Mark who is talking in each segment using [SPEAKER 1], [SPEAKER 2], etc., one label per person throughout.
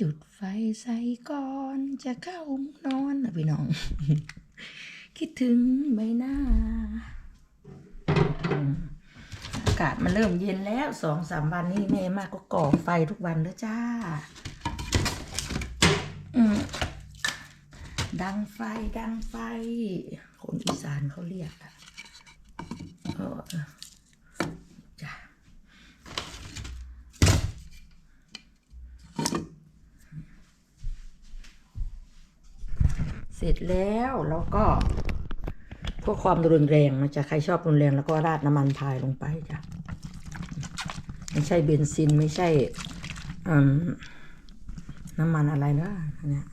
[SPEAKER 1] จุดไฟใส่ก่อนจะเข้านอนนะพี่น้อง คิดถึงใบหน้า อากาศมันเริ่มเย็นแล้วสองสามวันนี้แม่มากก็ก่อไฟทุกวันแล้วจ้า ดังไฟดังไฟ คนอีสานเขาเรียกอะเออจ้ะ เสร็จแล้วแล้วก็เพื่อความรุนแรงนะจ๊ะใครชอบรุนแรงแล้วก็ราดน้ำมันพายลงไปจ้ะไม่ใช่เบนซินไม่ใช่น้ำมันอะไรนะเนี่ย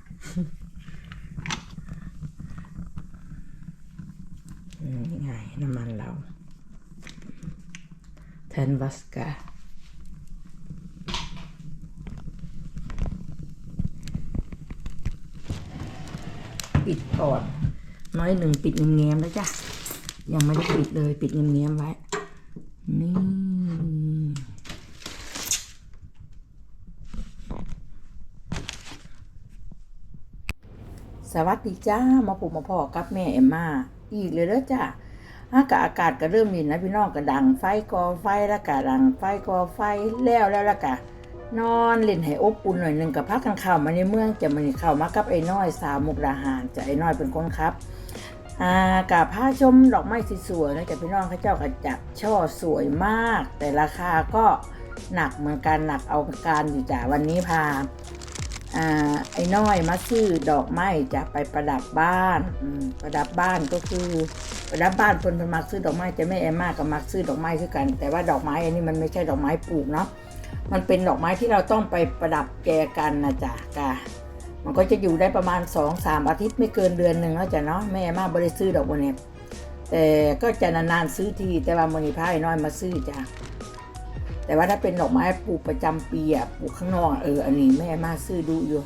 [SPEAKER 1] นี่ไงน้ำมันเราแทนวัสกา ปิดก่อน น้อยหนึ่งปิดเงียบๆแล้วจ้ะ ยังไม่ได้ปิดเลยปิดเงียบๆไว้ นี่ สวัสดีจ้า มาปลูกมาพ่อกับแม่เอ็มมา อีกเลยเด้อจ้าอากาศอากาศก็เริ่มมีนะพี่น้องก็ดังไฟก่อไฟแล้วก็ดังไฟก่อไฟแล้วแล้วแล้วก็ นอนเล่นให้อบอุ่นหน่อยหนึ่งกับพักกันเข้ามาในเมืองจะมันเข้ามากับไอ้น้อยสาวมุกดาหารจะไอ้น้อยเป็นคนครับอ่ากับผ้าชมดอกไม้สวยๆนะจ๊ะพี่น้องเขาเจ้าก็จัดช่อสวยมาก แต่ราคาก็หนักเหมือนกันหนักเอาการอยู่จ้ะวันนี้พาอ่าไอ้น้อยมาซื้อดอกไม้จะไปประดับบ้านประดับบ้านก็คือประดับบ้านคนเป็นมักซื้อดอกไม้จะไม่แอมมากกับมักซื้อดอกไม้คือกัน แต่ว่าดอกไม้อันนี้มันไม่ใช่ดอกไม้ปลูกเนาะ มันเป็นดอกไม้ที่เราต้องไปประดับแกกันนะจ๊ะกะมันก็จะอยู่ได้ประมาณสองสามอาทิตย์ไม่เกินเดือนหนึ่งแล้วจ้ะเนาะแม่มาบริซื้อดอกบัวเนี่ยแต่ก็จะนานๆซื้อทีแต่ว่ามันมีผ้าไอ้น้อยมาซื้อจ้ะแต่ว่าถ้าเป็นดอกไม้ปลูกประจำปีอะปลูกข้างนอกเอออันนี้แม่มาซื้อดูอยู่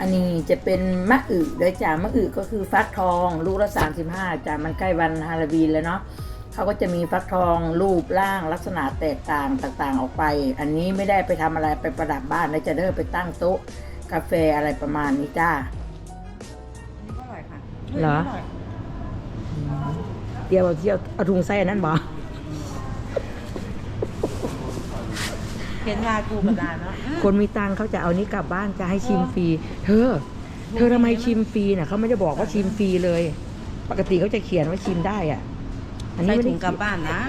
[SPEAKER 1] อันนี้จะเป็นมะอึเลยจ้ะมะอึก็คือฟักทองลูกละสามสิบห้าจ้ะมันใกล้วันฮาโลวีนแล้วเนาะเขาก็จะมีฟักทองรูปร่างลักษณะแตกต่างต่างๆออกไป อันนี้ไม่ได้ไปทำอะไรไปประดับบ้านแล้วจะเดินไปตั้งโต๊ะกาแฟอะไรประมาณนี้จ้า
[SPEAKER 2] นี่ก็อร่อยค่ะ
[SPEAKER 1] เหรอ
[SPEAKER 2] ร่ย
[SPEAKER 1] เดี๋ยวเอาเที่ยวเอาถุงใส่อันนั้นบ่
[SPEAKER 2] เห็นลากูกับลาเนาะ
[SPEAKER 1] คนมีตังค์เขาจะเอานี้กลับบ้านจะให้ชิมฟรีเธอเธอทำไมชิมฟรีน่ะเขาไม่ได้บอกว่าชิมฟรีเลย ปกติเขาจะเขียนว่าชิมได้อะ อันนี้
[SPEAKER 2] ใส่
[SPEAKER 1] ไม่
[SPEAKER 2] ถุ
[SPEAKER 1] ได้
[SPEAKER 2] งกลับบ้านนะ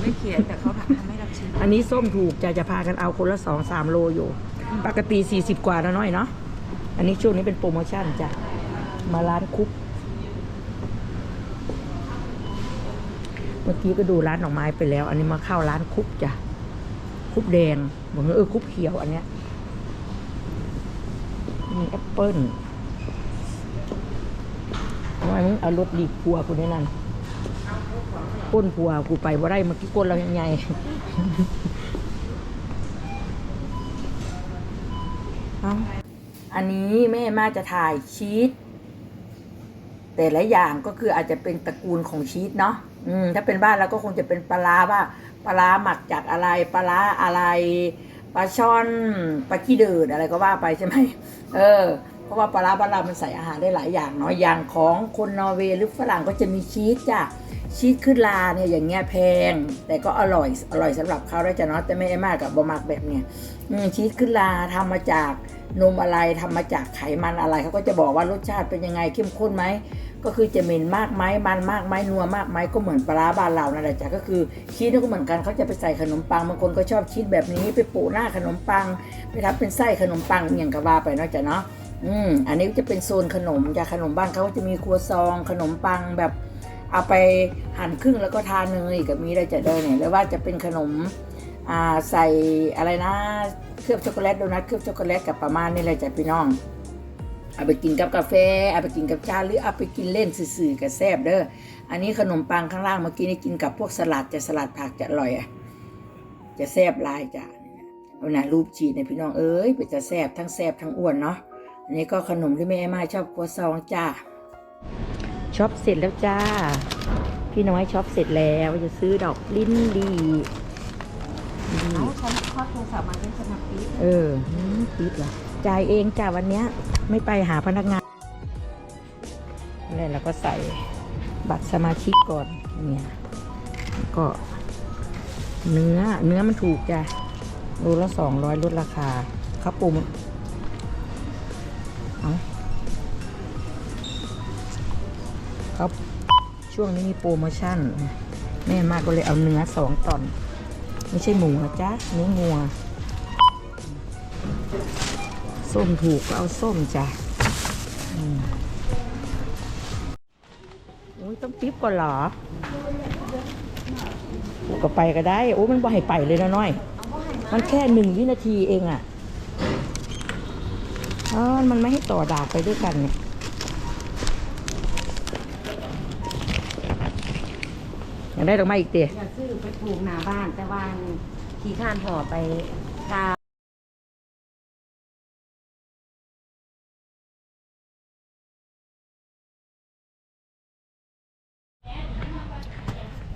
[SPEAKER 2] ไม่เขียนแต่เขาทำให้เราชิม
[SPEAKER 1] อันนี้ส้มถูกจะจะพากันเอาคนละสองสามโลอยู่ ปกติสี่สิบกว่าแล้วน้อยเนาะอันนี้ช่วงนี้เป็นโปรโมชั่นจ้ะมาร้านคุก เมื่อกี้ก็ดูร้านดอกไม้ไปแล้ว อันนี้มาเข้าร้านคุกจ้ะ คุกแดงบอกว่าเออคุกเขียวอันเนี้ยมีแอปเปิ้ลทำไมมึงเอารถดีพัวกูได้นั่นก้นพัวกูไปว่าได้เมื่อกี้ก้นเรายังไงเอาอันนี้แม่มาจะถ่ายชีสแต่ละอย่างก็คืออาจจะเป็นตระกูลของชีสเนาะ อืม ถ้าเป็นบ้านเราก็คงจะเป็นปลาร้าว่า ปลาหมักจากอะไรปลาอะไรปลาช่อนปลาขี้เดือดอะไรก็ว่าไปใช่ไหมเออเพราะว่าปลาร้าบ้านเรามันใส่อาหารได้หลายอย่างเนาะอย่างของคนนอร์เวย์หรือฝรั่งก็จะมีชีสจ้ะ ชีสขึ้นลาเนี่ยอย่างเงี้ยแพง แต่ก็อร่อยอร่อยสำหรับเขาได้จะเนาะแต่ไม่ได้มากกับบะมักแบบเนี้ยชีสขึ้นลาทำมาจากนมอะไรทำมาจากไขมันอะไรเขาก็จะบอกว่ารสชาติเป็นยังไงเข้มข้นไหมก็คือจะเหม็นมากไหมมันมากไหมนัวมากไหมก็เหมือนปลาบ้านเรานั่นแหละจ้ะก็คือชีสก็เหมือนกันเขาจะไปใส่ขนมปังบางคนก็ชอบชีสแบบนี้ไปโปะหน้าขนมปัง ไปทำเป็นไส้ขนมปังอย่างกะว่าไปเนาะจ้ะเนาะอืมอันนี้จะเป็นโซนขนมจากขนมบ้านเขาก็จะมีครัวซองขนมปังแบบ เอาไปหั่นครึ่งแล้วก็ทาเนยกับมีอะไรจะเดินเนี่ยหรือว่าจะเป็นขนมอ่าใส่อะไรนะเคลือบช็อกโกแลตโดนัทเคลือบช็อกโกแลตกับประมาณนี้เลยจ้ะพี่น้อง เอาไปกินกับกาแฟ เอาไปกินกับชาหรือเอาไปกินเล่นสื่อๆกับแซบเด้ออันนี้ขนมปังข้างล่างเมื่อกี้นี่กินกับพวกสลัดจะสลัดผักจะอร่อยอะจะแซบลายจ้ะเอาหนารูปชีดในยพี่น้องเอ้ยเป็นจะแซบทั้งแซบทั้งอ้วนเนาะอันนี้ก็ขนมที่แม่มาชอบครัวซองจ้า ช็อปเสร็จแล้วจ้า พี่น้อยช็อปเสร็จแล้วจะซื้อดอกลิ้นดีนี่
[SPEAKER 2] เอาฉันครอบโทรศัพท์มาเป็นสนับปีด
[SPEAKER 1] เอออืมปิดเหรอจ่ายเองจ้าวันเนี้ยไม่ไปหาพนักงานแล้วเราก็ใส่บัตรสมาชิกก่อนเนี่ยแล้วก็เนื้อเนื้อมันถูกจ้ะโลละสองร้อยลดราคาข้าวปูมัน ครับช่วงนี้มีโปรโมชั่น แม่มากก็เลยเอาเนื้อสองตอน ไม่ใช่หมูนะจ๊ะเนื้องัว ส้มถูกก็เอาส้มจ้ะอุ้ยต้องปิ๊บก่อนเหรอโอ้ก็ไปก็ได้ โอ้มันบ่ให้ไปเลยนะน้อย มันแค่หนึ่งวินาทีเองอะ่ะอ๋อมันไม่ให้ต่อดาบไปด้วยกันเนี่ย ได้ดอกไม้อีกเตี๋ย
[SPEAKER 2] อยากซื้อไปปลูกหน้าบ้าน แต่ว่าขี่ข้านห่อไปกา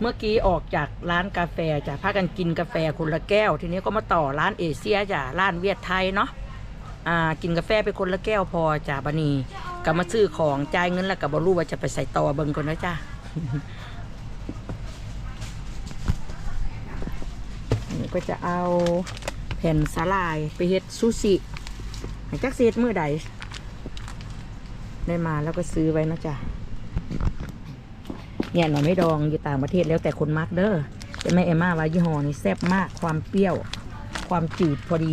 [SPEAKER 1] เมื่อกี้ออกจากร้านกาแฟจ้ะพากันกินกาแฟคนละแก้ว ทีนี้ก็มาต่อร้านเอเชียจ้ะร้านเวียดไทยเนาะอ่ากินกาแฟไปคนละแก้วพอจ้ะบันีก็มาซื้อของจ่ายเงินแล้วก็บรู้ว่าจะไปใส่ต่อเบิงก่อนนะจ้ะ ก็จะเอาแผ่นสาลายไปเฮ็ดซูชิให้จักเศษมือใดได้มาแล้วก็ซื้อไว้นะจ๊ะเนี่ยหน่อไม่ดองอยู่ต่างประเทศแล้วแต่คนมักเด้อแต่แม่เอมม่าว่ายี่ห้อนี้แซ่บมากความเปรี้ยว ความจืดพอดี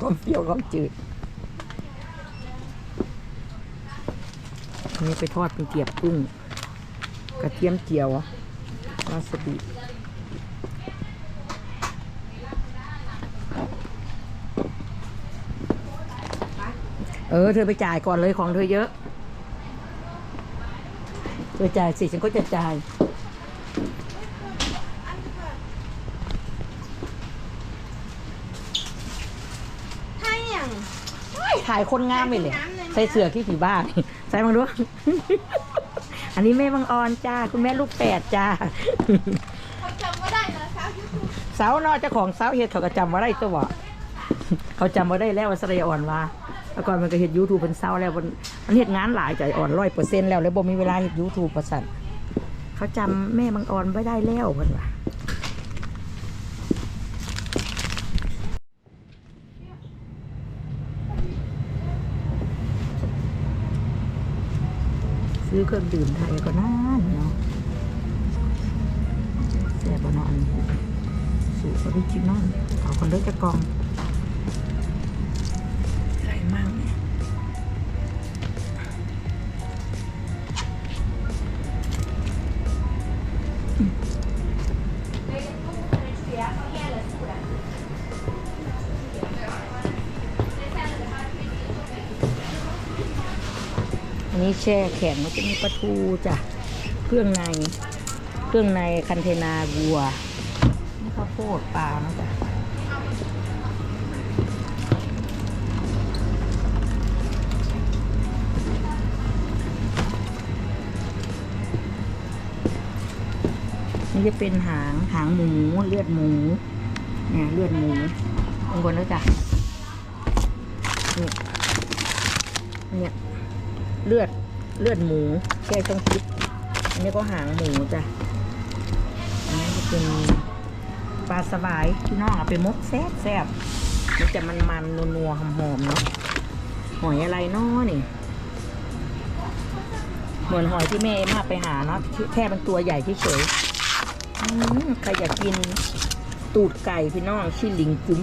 [SPEAKER 1] ความเปรี้ยวความจืดนนี้ไปทอดเป็นเกี๊ยบกุ้ง กระเทียมเจียววาซาบิ เออ เธอไปจ่ายก่อนเลยของเธอเยอะ เธอจ่ายสิฉันก็จะจ่าย
[SPEAKER 3] ให้อย่าง
[SPEAKER 1] ถ่ายคนงามไปเลย ใส่เสื้อขี้ผีบ้านี่ใส่มาดูอันนี้แม่บางออนจ้า คุณแม่ลูกแปดจ้า
[SPEAKER 3] เขาจำว่าได้นะสาวยูทูบ
[SPEAKER 1] เสาเนอเจ้าของเสาเฮ็ดเขาก็จำว่าได้ตัวเขาจำว่าได้แล้วว่าสระยอ่อนว่า แล้วก่อนมันก็เฮ็ดยูทูบเป็นเสาแล้วมันมันเฮ็ดงานหลายใจอ่อนร้อยเปอร์เซ็นต์แล้วแล้วบ่มีเวลาเฮ็ดยูทูบประสันเขาจำแม่บางออนไว้ได้แล้วเพิ่นว่าซื้อเครื่องดื่มไทยก็น่าเนาะแซ่บนอนสูตรออริจินอลเอาคนเลือกจะกอง แช่แข็งมันจะมีปลาทูจ้ะเครื่องใน เครื่องในคันเทนาวัวนี่ข้าวโพดปลานะจ๊ะนี่จะเป็นหางหางหมูเลือดหมูเนี่ยเลือดหมูข้างบนแล้วจ้ะเนี่ยเนี่ยเลือด เลือดหมูแช่ช่องฟิตอันนี้ก็หางหมูจ้ะอันนี้จะเป็นปลาสวายพี่น้องเอาไปมกแซ่บแซ่บมันจะมันมันๆนัวๆหอมๆเนาะหอยอะไรนาะนี่เหมือนหอยที่แม่มาไปหาเนาะแค่เป็นตัวใหญ่เฉยๆใครอยากกินตูดไก่พี่น้องชื่อหลิงกุ้ม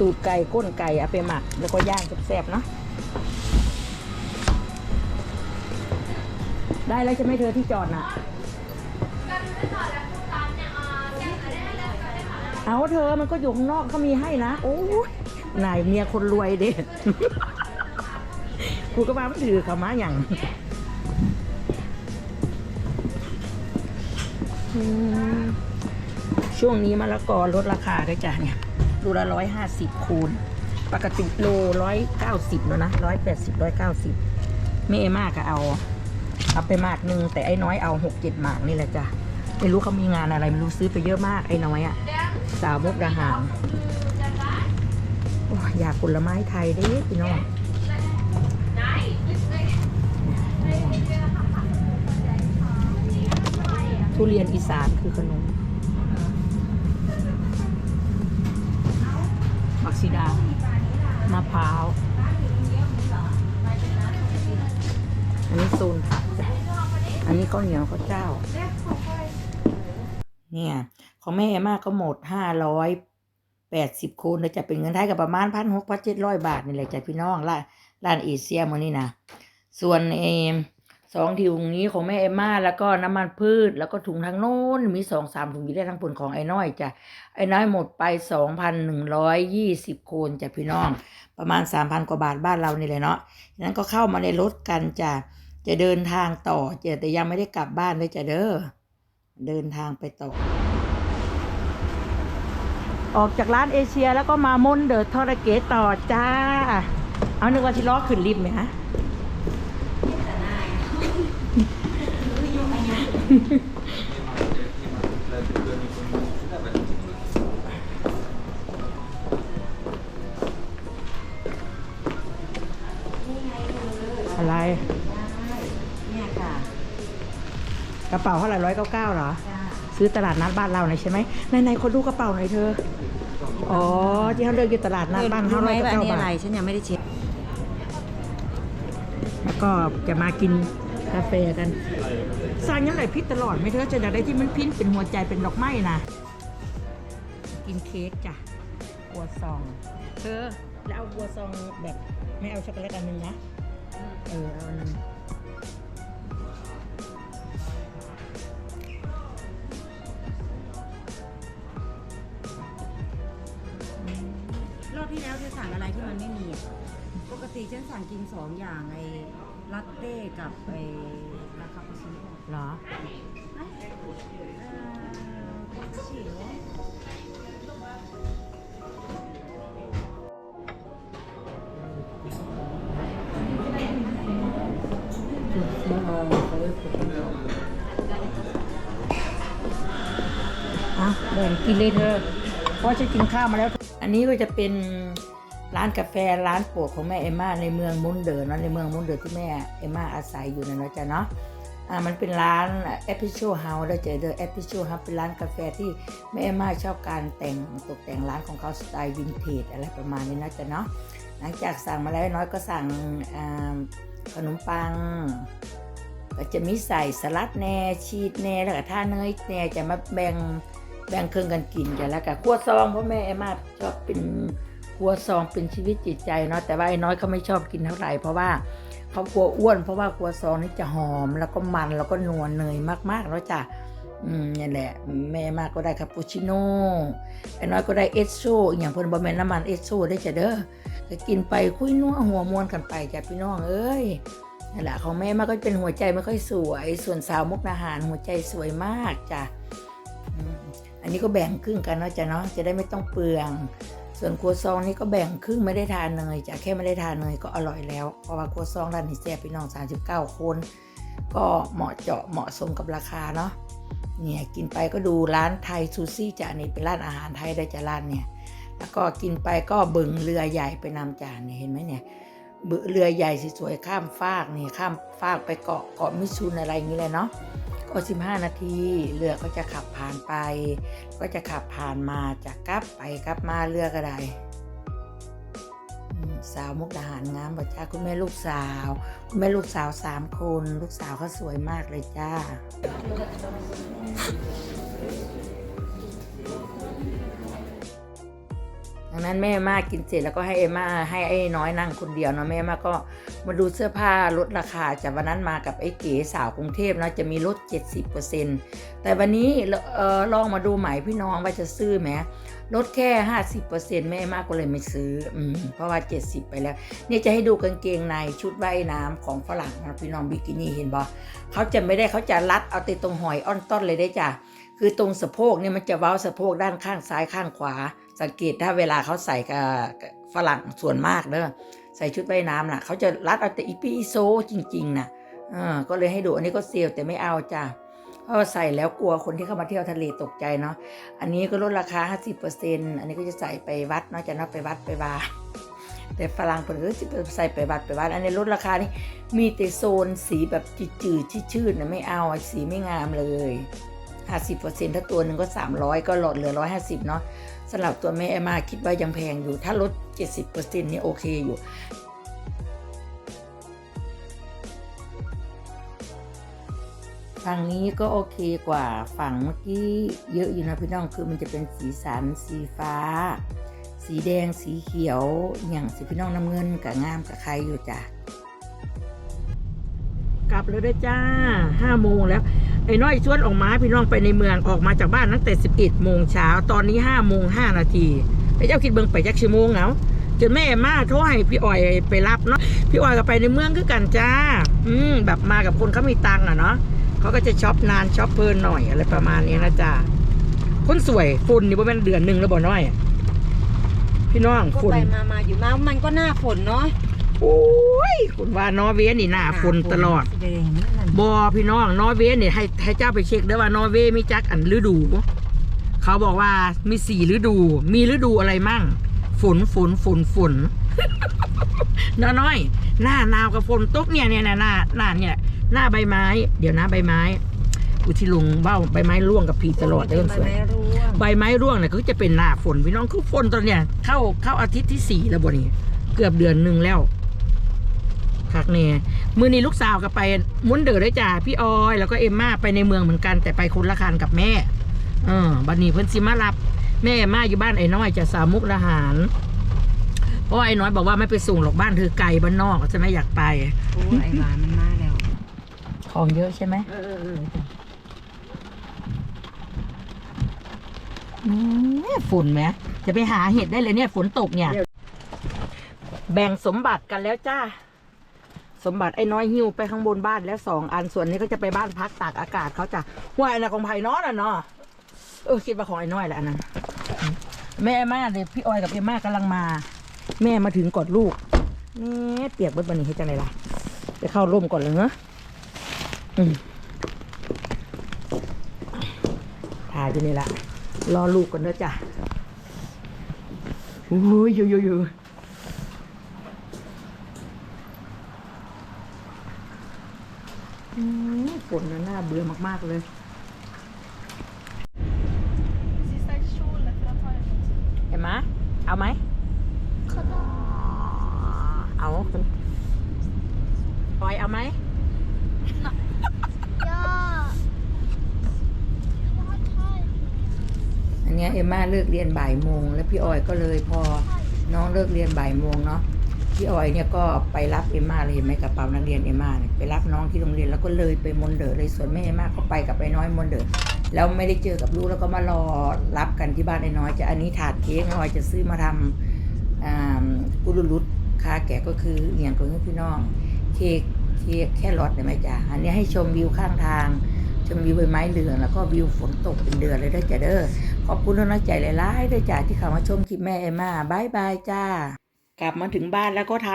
[SPEAKER 1] ตูดไก่ก้นไก่เอาไปหมักแล้วก็ย่างแซ่บๆเนาะ ได้แล้วใช่ไหมเธอที่จอดน่ะ เอาเธอมันก็อยู่ข้างนอกเขามีให้นะ โอ้ยนายเมียคนรวยเด็กูก็มาไม่ถือเขามาอย่างอืมช่วงนี้มะละกอลดราคาด้วยจ้ะเนี่ยรูละร้อยห้าสิบคูณ ปกติโลร้อยเก้าสิบแล้วนะร้อยแปดสิบร้อยเก้าสิบไม่เอมากก็เอา เอาไปหมากหนึ่งแต่ไอ้น้อยเอาหกเจ็ดหมากนี่แหละจ้ะไม่รู้เขามีงานอะไรไม่รู้ซื้อไปเยอะมากไอ้น้อยอะ่ะ สาวมุกดาหารโอ้ยอยากผลไม้ไทยเด้พี่น้องทุเรียนอีสานคือขนมบักซีดามะพร้าว อันนี้โซนผักจ้ะอัน ข้าวเหนียวข้าวเจ้า เนี่ย ของแม่เอมาก็หมดห้าร้อยแปดสิบคูณแล้วจะเป็นเงินไทยกับประมาณพันหกพันเจ็ดร้อยบาทนี่แหละจ้ะพี่น้องร้านร้านเอเชียมือนี่นะส่วนเอมสองถุงนี้ของแม่เอมาแล้วก็น้ำมันพืช แล้วก็ถุงทางโน้นมีสองสามถุงอยู่ได้ทั้งผลของไอ้น้อยจ้ะไอ้น้อยหมดไปสองพันหนึ่งร้อยยี่สิบคูณจ้ะพี่น้อง ประมาณสามพันกว่าบาทบ้านเรานี่แหละเนาะนั้นก็เข้ามาในรถกันจ้ะ จะเดินทางต่อเจแต่ยังไม่ได้กลับบ้านเลยจะเด้อเดินทางไปต่อ ออกจากร้านเอเชียแล้วก็มามนเดอร์ทอร์เกตต่อจ้า เอานึกว่าที่ล้อขึ้นลิฟต์ไหมฮะ กระเป๋าเท่าไหร่ร้อยเก้าเก้าเหรอ
[SPEAKER 2] จ้า
[SPEAKER 1] ซื้อตลาดนัดบ้านเราหน่อยใช่ไหมในในๆคนดูกระเป๋าหน่อยเธอ อ๋อที่เขาเลือกอยู่ตลาดนัดบ้านเขา
[SPEAKER 2] รู้ไหม
[SPEAKER 1] ร้อย
[SPEAKER 2] ว่าอั
[SPEAKER 1] เก้าน
[SPEAKER 2] นี้
[SPEAKER 1] บา
[SPEAKER 2] อะไร
[SPEAKER 1] ท
[SPEAKER 2] ฉันยังไม่ได้เช็ค
[SPEAKER 1] แล้วก็จะมากินกาแฟกันสั่งยังไงพิษตลอดไหม่เธอจะอยากได้ที่มันพิ้นเป็นหัวใจเป็นดอกไม้นะกินเค้กจ้ะบัวซอง เธอแล้วเอาบัวซองแบบไม่เอาช็อกโกแลตอันหนึงนะ เออเอาอันหนึง
[SPEAKER 2] ติฉันสั่งกินสองอย่างไอ้ลาเต้กับไอ้ลาคาปูชิโน่
[SPEAKER 1] เหรอ
[SPEAKER 2] เอ่อคาปูชิโน่
[SPEAKER 1] อะแบ่งกินเลยเธอเพราะจะกินข้าวมาแล้ว อันนี้ก็จะเป็น ร้านกาแฟร้านโปรดของแม่เอมมาในเมืองมุนเดอร์เนอะในเมืองมุนเดอร์ที่แม่เอมมาอาศัยอยู่นะเนาะจ๊ะเนาะอ่ามันเป็นร้านแอปเปิลเฮาส์ได้เจอเดอแอปเปิลเฮาส์เป็นร้านกาแฟที่แม่เอมมาชอบการแต่งตกแต่งร้านของเขาสไตล์วินเทจอะไรประมาณนี้นะจ๊ะเนาะหลังจากสั่งมาแล้วน้อยก็สั่งขนมปังก็จะมีใส่สลัดแหน่ชีสแหน่แล้วก็ท่าเนยแหน่จะมาแบ่งแบ่งเครื่องกันกินกันแล้วก็ครัวซองเพราะแม่เอมมาชอบเป็น ครัวซองเป็นชีวิตจิตใจเนาะแต่ว่าไอ้น้อยเขาไม่ชอบกินเท่าไหร่เพราะว่าเขากลัวอ้วน เพราะว่าครัวซองนี่จะหอม แล้วก็มันแล้วก็นวลเนยมากๆแล้วจ้ะอืมนี่แหละ แม่มากก็ได้คาปูชิโน่ไอ้น้อยก็ได้เอสโซอย่างเพิ่นบะแม่นน้ำมันเอสโซได้จ้ะเด้อก็กินไปคุยนัวหัวมวนกันไปจ้ะพี่น้องเอ้ยนั่นแหละของแม่มันก็เป็นหัวใจไม่ค่อยสวย ส่วนสาวมุกนาหารหัวใจสวยมากจ้ะอันนี้ก็แบ่งครึ่งกันเนาะจ้ะเนาะจะได้ไม่ต้องเปลือง ส่วนครัวซองนี่ก็แบ่งครึ่งไม่ได้ทานเนยจากแค่ไม่ได้ทานเนยก็อร่อยแล้ว เพราะว่าครัวซองร้านนี้แซ่บพี่น้อง 39 คน ก็เหมาะเจาะเหมาะสมกับราคาเนาะเนี่ยกินไปก็ดูร้านไทยซูซี่จ้ะนี่เป็นร้านอาหารไทยได้จ้ะร้านเนี่ยแล้วก็กินไปก็บึงเรือใหญ่ไปนำจานเนี่ยเห็นไหมเนี่ย เบือเรือใหญ่สวยๆข้ามฟากนี่ข้ามฟากไปเกาะเกาะมิชุนอะไรอย่างนี้เลยเนาะก็สิบห้านาที เรือก็จะขับผ่านไป ก็จะขับผ่านมาจากกลับไปกลับมาเรือก็ได้สาวมุกดาหารงามบ่จ้าคุณแม่ลูกสาว คุณแม่ลูกสาวสามคน ลูกสาวเขาสวยมากเลยจ้า ดังนั้นแม่มากกินเสร็จแล้วก็ให้เอมมาให้ไอ้น้อยนั่งคนเดียวเนาะแม่มาก็มาดูเสื้อผ้าลดราคาจากวันนั้นมากับไอ้เก๋สาวกรุงเทพเนาะจะมีลด 70%แต่วันนี้เออลองมาดูใหม่พี่น้องว่าจะซื้อไหมลดแค่ 50%แม่มากก็เลยไม่ซื้ออืมเพราะว่า 70 ไปแล้ว เนี่ยจะให้ดูกางเกงในชุดว่ายน้ำของฝรั่งนะพี่น้องบิกินี่เห็นบ่เขาจะไม่ได้เขาจะรัดเอาแต่ตรงหอยอ้อนต้นเลยได้จ้ะคือตรงสะโพกเนี่ยมันจะเว้าสะโพกด้านข้างซ้ายข้างขวา สังเกตถ้าเวลาเขาใส่กับฝรั่งส่วนมากเด้อใส่ชุดว่ายน้ำน่ะเขาจะรัดเอาแต่อีปีโซจริงๆน่ะเออก็เลยให้ดูอันนี้ก็เซลลแต่ไม่เอาจ้ะเพราะใส่แล้วกลัวคนที่เข้ามาเที่ยวทะเลตกใจเนาะอันนี้ก็ลดราคา 50%อันนี้ก็จะใส่ไปวัดเนาะจะนาะไปวัดไปวาแต่ฝรั่งเพิ่นก็จะใส่ไปวัดไปวัดอันนี้ลดราคานี่มีแต่โซนสีแบบจืดๆชืดๆนะไม่เอาสีไม่งามเลย50%ถ้าตัวหนึ่งก็ 300 ก็ลดเหลือ 150 เนาะ สำหรับตัวแม่แอมาคิดว่ายังแพงอยู่ ถ้าลด 70%นี่โอเคอยู่ฝั่งนี้ก็โอเคกว่าฝั่งเมื่อกี้เยอะอยู่นะพี่น้องคือมันจะเป็นสีสันสีฟ้า สีแดงสีเขียวอย่างสีพี่น้องน้ำเงินกับงามกับใครอยู่จ้ะกลับแล้วด้วยจ้าห้าโมงแล้ว ไอ้น้อยชวนออกมาพี่น้องไปในเมืองออกมาจากบ้านตั้งแต่ 11โมงเช้าตอนนี้5โมง5นาทีไอ้เจ้าคิดเบิ่งไปจักชั่วโมงเหงาจนแม่มาโทรให้พี่อ้อยไปรับเนาะพี่อ้อยก็ไปในเมืองคือกันจ้า อืมแบบมากับคนเขามีตังค์อะเนาะเขาก็จะช็อปนานช็อปเพลินหน่อยอะไรประมาณนี้นะจ้าคนสวยฝุ่นนี่ว่าเป็นเดือนหนึ่งแล้วบ่น้อย พี่น้อง
[SPEAKER 2] ก็
[SPEAKER 1] ฝุ่น
[SPEAKER 2] ไปมามาอยู่มามันก็หน้าฝนเนาะ
[SPEAKER 1] โอ้ยคุณว่านอร์เวย์นี่หน้าฝุ่นตลอด
[SPEAKER 2] แสดงนี่นั่น
[SPEAKER 1] บอพี่น้องนอร์เวย์เนี่ยให้ให้เจ้าไปเช็คเด้อว่านอร์เวย์มีจักอันฤดูเขาบอกว่ามีสี่ฤดู มีฤดูอะไรมั่ง ฝนฝนฝนฝน น้อน้อย หน้าหนาวกับฝนตกเนี่ยเนี่ยเนี่ยหน้าหน้าเนี่ยหน้าใบไม้ เดี๋ยวนะใบไม้อุทิลุงเบ้าใบไม้ร่วงกับพีตลอดเด้อ
[SPEAKER 2] ใบ
[SPEAKER 1] สวย
[SPEAKER 2] ไม้ร่วง
[SPEAKER 1] ใบไม้ร่วงเนี่ยก็จะเป็นหน้าฝนพี่น้องคือฝนตอนเนี้ยเข้าเข้าอาทิตย์ที่สี่แล้วบ่นี่เกือบเดือนหนึ่งแล้ว คักเน่มือนี้ลูกสาวก็ไปมุนเดอร์ด้วยจ้าพี่ออย แล้วก็เอมม่าไปในเมืองเหมือนกัน แต่ไปคนละคันกับแม่เออบัดนี้เพิ่นสิมารับ แม่เอมม่าอยู่บ้านไอ้น้อยจะสามมุกดาหารเพราะว่าไอ้น้อยบอกว่าไม่ไปส่งหรอกบ้านเธอไกลบ้านนอกจะไม่อยากไป
[SPEAKER 2] โอ้ไอ้หวานมันมาแล้ว
[SPEAKER 1] ของเยอะใช่ไหม
[SPEAKER 2] เออเออเออจ้ะ
[SPEAKER 1] อืมฝุ่นไหมจะไปหาเห็ดได้เลยเนี่ยฝนตกเนี่ย แบ่งสมบัติกันแล้วจ้า สมบัติไอ้น้อยหิ้วไปข้างบนบ้านแล้วสองอันส่วนนี้ก็จะไปบ้านพักตากอากาศเขาจะว่าอันนั้นของไผ่น้อยน่ะเนาะเออคิดว่าของไอ้น้อยแหละอันนั้นแม่มาเลยพี่ออยกับเอ็มมากำลังมา แม่มาถึงกอดลูกนี่เปียกเบิดบันนี้ให้จังไรล่ะไปเข้าร่มก่อนเลยเนอะถ่ายอยู่นี่ละรอลูกก่อนเด้อจ้ะโอ้ยอยู่อยู่อยู่ อืม ฝนน่ะน่าเบื่อมากๆเลยเห็นไหมเอาไหมเอาปล่อยเอาไหมอันเนี้ยเอ็มมาเลิกเรียนบ่ายโมง แล้วพี่ออยก็เลยพอน้องเลิกเรียนบ่ายโมงเนาะ พี่ออยเนี่ยก็ไปรับเอมมาเลยเห็นไหมกระเป๋านักเรียนเอมมาเนี่ยไปรับน้องที่โรงเรียนแล้วก็เลยไปมนเดอร์เลยส่วนแม่เอมมาก็ไปกับไอ้น้อยมนเดอร์แล้วไม่ได้เจอกับลูกแล้วก็มารอรับกันที่บ้านไอ้น้อยจะอันนี้ถาดเค้กน้อยจะซื้อมาทำอ่ากุลุรุตคาแก่ก็คือเหียงของพี่น้องเค้กเค้กแค่รอดได้ไหมจ๊ะอันนี้ให้ชมวิวข้างทางชมวิวใบไม้เหลืองแล้วก็วิวฝนตกเป็นเดือนเลยเด้จ้ะเด้อขอบคุณทุกน้ำใจหลายๆด้วยจ้าที่เข้ามาชมคลิปแม่เอมมาบายบายจ้า กลับมาถึงบ้านแล้วก็ท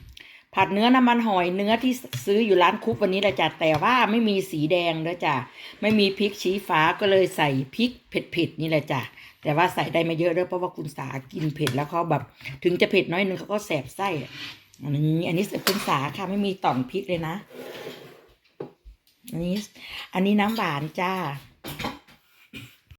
[SPEAKER 1] ำผัดเนื้อน้ำมันหอยเนื้อที่ซื้ออยู่ร้านคุปวันนี้แหละจ้ะแต่ว่าไม่มีสีแดงเด้อจ้ะไม่มีพริกชี้ฟ้าก็เลยใส่พริกเผ็ดๆนี่แหละจ้ะแต่ว่าใส่ได้ไม่เยอะเด้อเพราะว่าคุณสากินเผ็ดแล้วเขาแบบ ถึงจะเผ็ดน้อยนึงเขาก็แสบไส้อันนี้อันนี้เสิร์ฟเป็นสาค่ะไม่มีต่อมพริกเลยนะอันนี้อันนี้น้ำหวานจ้า